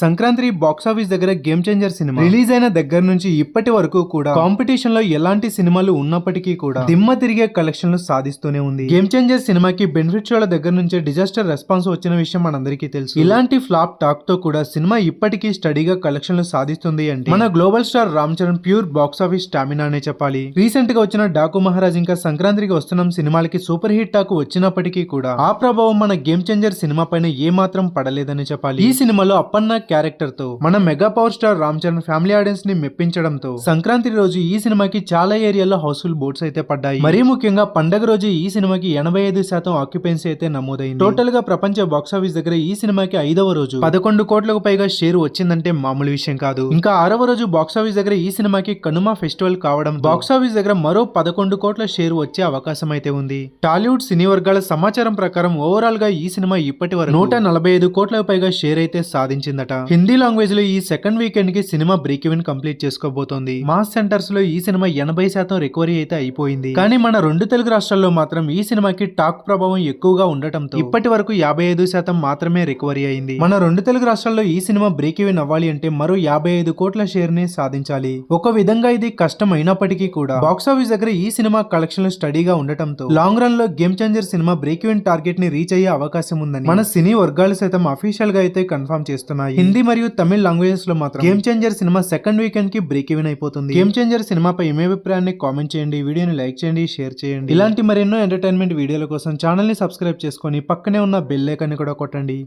Sankranti box office దగ్గర game changer సినిమా. Release అయిన దగ్గర నుంచి ఇప్పటి వరకు కూడా కాంపిటీషన్లో ఎలాంటి సినిమాలు ఉన్నప్పటికీ కూడా దిమ్మ తిరిగే కలెక్షన్లు సాధిస్తూనే ఉంది. గేమ్ చేంజర్ సినిమాకి బెనిఫిట్ షోల దగ్గర నుంచే డిజాస్టర్ రెస్పాన్స్ వచ్చిన విషయం మనందరికీ తెలుసు. ఇలాంటి ఫ్లాప్ టాక్తో కూడా సినిమా ఇప్పటికీ స్టడీగా కలెక్షన్లు సాధిస్తుంది అంటే మన global star Ram Charan pure box office stamina అనే చెప్పాలి. రీసెంట్గా వచ్చిన డాకు మహారాజ్ ఇంకా సంక్రాంతికి వస్తున్న సినిమాలకి సూపర్ హిట్ టాక్ వచ్చినప్పటికీ కూడా ఆ ప్రభావం మన గేమ్ చేంజర్ సినిమా పైన ఏ మాత్రం పడలేదని చెప్పాలి. ఈ సినిమాలో అప్పన్న క్యారెక్టర్తో మన mega power star Ram Charan family ఆడియన్స్ని మెప్పించడంతో సంక్రాంతి రోజు ఈ సినిమాకి చాలా ఏరియాల్లో హౌస్ఫుల్ బోర్డ్స్ అయితే పడ్డాయి. మరీ ముఖ్యంగా పండగ రోజు ఈ సినిమాకి ఎనభై ఐదు శాతం ఆక్యుపెన్సీ అయితే నమోదైంది. టోటల్గా ప్రపంచ బాక్స్ ఆఫీస్ దగ్గర ఈ సినిమాకి ఐదవ రోజు. పదకొండు కోట్లకు పైగా షేర్ వచ్చిందంటే మామూలు విషయం కాదు. ఇంకా ఆరవ రోజు బాక్స్ ఆఫీస్ దగ్గర ఈ సినిమాకి కనుమ ఫెస్టివల్ కావడం బాక్స్ ఆఫీస్ దగ్గర మరో పదకొండు కోట్ల షేర్ వచ్చే అవకాశం అయితే ఉంది. టాలీవుడ్ సినీ వర్గాల సమాచారం ప్రకారం ఓవరాల్గా ఈ సినిమా ఇప్పటి వరకు నూట నలభై ఐదు కోట్లకు పైగా షేర్ అయితే సాధించిందట. హిందీ లాంగ్వేజ్లో ఈ సెకండ్ వీకెండ్కి సినిమా బ్రేక్ ఈవెన్ కంప్లీట్ చేసుకోబోతోంది. మాస్ సెంటర్స్లో ఈ సినిమా ఎనభై శాతం రికవరీ అయితే అయిపోయింది. కానీ మన రెండు తెలుగు రాష్ట్రాల్లో మాత్రం ఈ సినిమాకి టాక్ ప్రభావం ఎక్కువగా ఉండటంతో ఇప్పటి వరకు యాభై ఐదు శాతం మాత్రమే రికవరీ అయింది. మన రెండు తెలుగు రాష్ట్రాల్లో ఈ సినిమా బ్రేక్ ఈవెన్ అవ్వాలి అంటే మరో యాభై ఐదు కోట్ల షేర్ని సాధించాలి. ఒక విధంగా ఇది కష్టం అయినప్పటికీ కూడా బాక్స్ ఆఫీస్ దగ్గర ఈ సినిమా కలెక్షన్లు స్టడీగా ఉండటంతో లాంగ్ రన్లో గేమ్ చేంజర్ సినిమా బ్రేక్ ఈవెన్ టార్గెట్ని రీచ్ అయ్యే అవకాశం ఉందని మన సినీ వర్గాలు సైతం అఫీషియల్గా అయితే కన్ఫర్మ్ చేస్తున్నాయి. హిందీ మరియు తమిళ లాంగ్వేజెస్లో మాత్రం గేమ్ చేంజర్ సినిమా సెకండ్ వీకెండ్కి బ్రేక్ ఈవెన్ అయిపోతుంది. గేమ్ చేంజర్ సినిమాపై మీ అభిప్రాయాన్ని కామెంట్ చేయండి. వీడియోని లైక్ చేయండి షేర్ చేయండి. ఇలాంటి మరెన్నో ఎంటర్టైన్మెంట్ వీడియోల కోసం ఛానల్ని సబ్స్క్రైబ్ చేసుకొని పక్కనే ఉన్న బెల్ ఐకాన్ కూడా కొట్టండి.